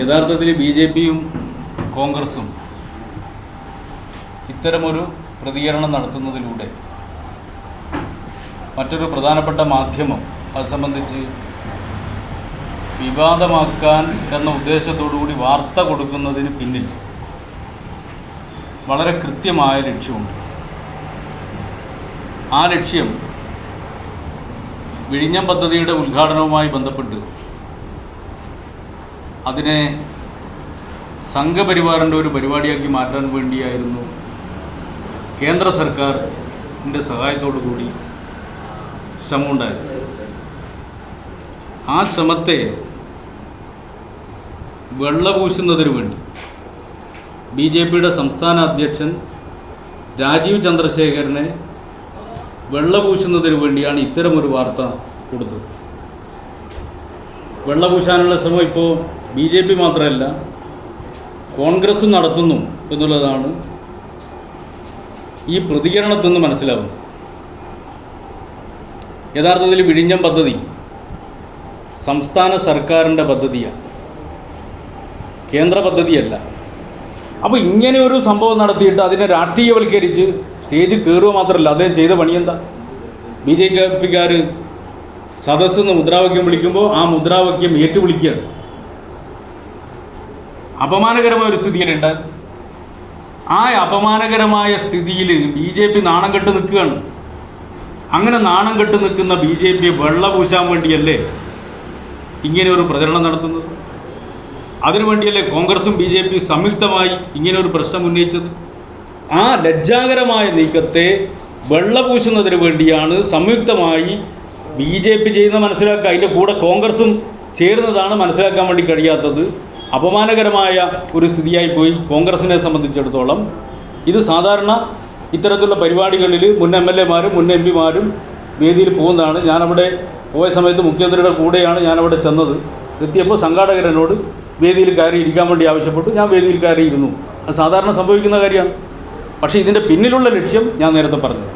യഥാർത്ഥത്തിൽ B J പിയും കോൺഗ്രസും ഇത്തരമൊരു പ്രതികരണം നടത്തുന്നതിലൂടെ മറ്റൊരു പ്രധാനപ്പെട്ട മാധ്യമം അത് സംബന്ധിച്ച് വിവാദമാക്കാൻ എന്ന ഉദ്ദേശത്തോടു കൂടി വാർത്ത കൊടുക്കുന്നതിന് പിന്നിൽ വളരെ കൃത്യമായ ലക്ഷ്യമുണ്ട്. ആ ലക്ഷ്യം വിഴിഞ്ഞം പദ്ധതിയുടെ ഉദ്ഘാടനവുമായി ബന്ധപ്പെട്ട് അതിനെ സംഘപരിവാറിന്റെ ഒരു പരിപാടിയാക്കി മാറ്റാൻ വേണ്ടിയായിരുന്നു കേന്ദ്ര സർക്കാരിന്റെ സഹായത്തോടു കൂടി ശ്രമമുണ്ടായത്. ആ ശ്രമത്തെ വെള്ളപൂശുന്നതിന് വേണ്ടി ബി ജെ പിയുടെ സംസ്ഥാന അധ്യക്ഷൻ രാജീവ് ചന്ദ്രശേഖരനെ വെള്ളപൂശുന്നതിന് വേണ്ടിയാണ് ഇത്തരമൊരു വാർത്ത കൊടുത്തത്. വെള്ളപൂശാനുള്ള ശ്രമം ഇപ്പോൾ ബി ജെ പി മാത്രമല്ല കോൺഗ്രസ് നടത്തുന്നു എന്നുള്ളതാണ് ഈ പ്രതികരണത്തിൽ നിന്ന് മനസ്സിലാവുന്നത്. യഥാർത്ഥത്തിൽ വിഴിഞ്ഞം പദ്ധതി സംസ്ഥാന സർക്കാരിന്റെ പദ്ധതിയാണ്. കേന്ദ്ര പദ്ധതിയല്ല. അപ്പോൾ ഇങ്ങനെ ഒരു സംഭവം നടത്തിയിട്ട് അതിനെ രാഷ്ട്രീയവൽക്കരിച്ച് സ്റ്റേജ് കയറുക മാത്രമല്ല അദ്ദേഹം ചെയ്ത പണിയെന്താ ബി ജെ പിക്കാർ സദസ്സ് എന്ന് മുദ്രാവാക്യം വിളിക്കുമ്പോൾ ആ മുദ്രാവാക്യം ഏറ്റുവിളിക്കുകയാണ്. അപമാനകരമായ ഒരു സ്ഥിതിയിലുണ്ട് ആ അപമാനകരമായ സ്ഥിതിയിൽ ബി ജെ പി നാണം കെട്ട് നിൽക്കുകയാണ്. അങ്ങനെ നാണം കെട്ട് നിൽക്കുന്ന ബി ജെ പിയെ വെള്ള പൂശാൻ വേണ്ടിയല്ലേ ഇങ്ങനെ ഒരു പ്രചരണം നടത്തുന്നത്? അതിനുവേണ്ടിയല്ലേ കോൺഗ്രസും ബി ജെ പി സംയുക്തമായി ഇങ്ങനെ ഒരു പ്രശ്നം ഉന്നയിച്ചത്? ആ ലജ്ജാകരമായ നീക്കത്തെ വെള്ളപൂശുന്നതിന് വേണ്ടിയാണ് സംയുക്തമായി ബി ജെ പി ചെയ്യുന്ന മനസ്സിലാക്കുക. അതിന്റെ കൂടെ കോൺഗ്രസും ചേരുന്നതാണ് മനസ്സിലാക്കാൻ വേണ്ടി കഴിയാത്തത്. അപമാനകരമായ ഒരു സ്ഥിതിയായി പോയി കോൺഗ്രസിനെ സംബന്ധിച്ചിടത്തോളം. ഇത് സാധാരണ ഇത്തരത്തിലുള്ള പരിപാടികളിൽ മുൻ എം എൽ എമാരും മുൻ എം പിമാരും വേദിയിൽ പോകുന്നതാണ്. ഞാനവിടെ പോയ സമയത്ത് മുഖ്യമന്ത്രിയുടെ കൂടെയാണ് ഞാനവിടെ ചെന്നത്. എത്തിയപ്പോൾ സംഘാടകരനോട് വേദിയിൽ കയറി ഇരിക്കാൻ വേണ്ടി ആവശ്യപ്പെട്ടു. ഞാൻ വേദിയിൽ കയറി ഇരുന്നു അത് സാധാരണ സംഭവിക്കുന്ന കാര്യമാണ്. പക്ഷേ ഇതിന്റെ പിന്നിലുള്ള ലക്ഷ്യം ഞാൻ നേരത്തെ പറഞ്ഞു